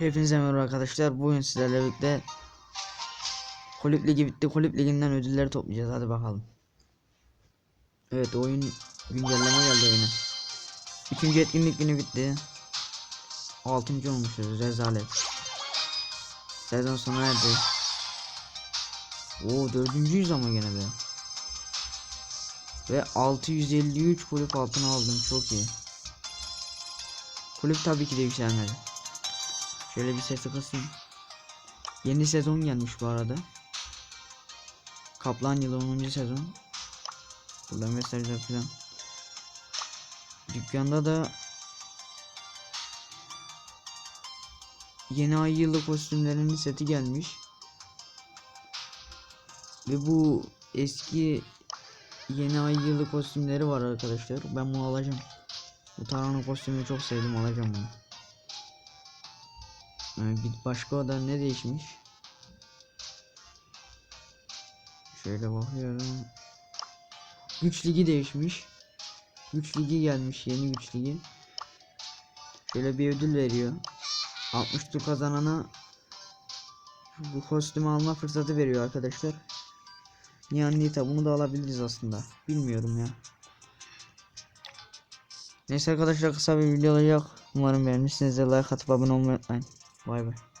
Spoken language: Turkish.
Hepinize merhaba arkadaşlar. Bugün sizlerle birlikte Kulüp Ligi bitti. Kulüp Ligi'nden ödülleri toplayacağız. Hadi bakalım. Evet oyun güncelleme geldi oyuna. Üçüncü etkinlik günü bitti. Altıncı olmuşuz. Rezalet. Sezon sona erdi. Oo dördüncüyüz ama gene de. Ve 653 kulüp altına aldım. Çok iyi. Kulüp tabii ki de yükselmedi. Şöyle bir sesi kısayım. Yeni sezon gelmiş bu arada. Kaplan yılı 10. sezon. Burada mesajlar falan. Dükkanda da yeni ay yılı kostümlerinin seti gelmiş. Ve bu eski yeni ay yılı kostümleri var arkadaşlar. Ben bunu alacağım. Bu Tarhana kostümünü çok sevdim alacağım bunu. Ee, bir başka oda ne değişmiş? Şöyle bakıyorum. Güç ligi değişmiş. Güç ligi gelmiş yeni güç ligi. Şöyle bir ödül veriyor. 60 tur kazanana bu kostümü alma fırsatı veriyor arkadaşlar. Nita bunu da alabiliriz aslında. Bilmiyorum ya. Neyse arkadaşlar kısa bir video olacak. Umarım beğenmişsinizdir. Like atıp abone olmayı unutmayın. Bay bay.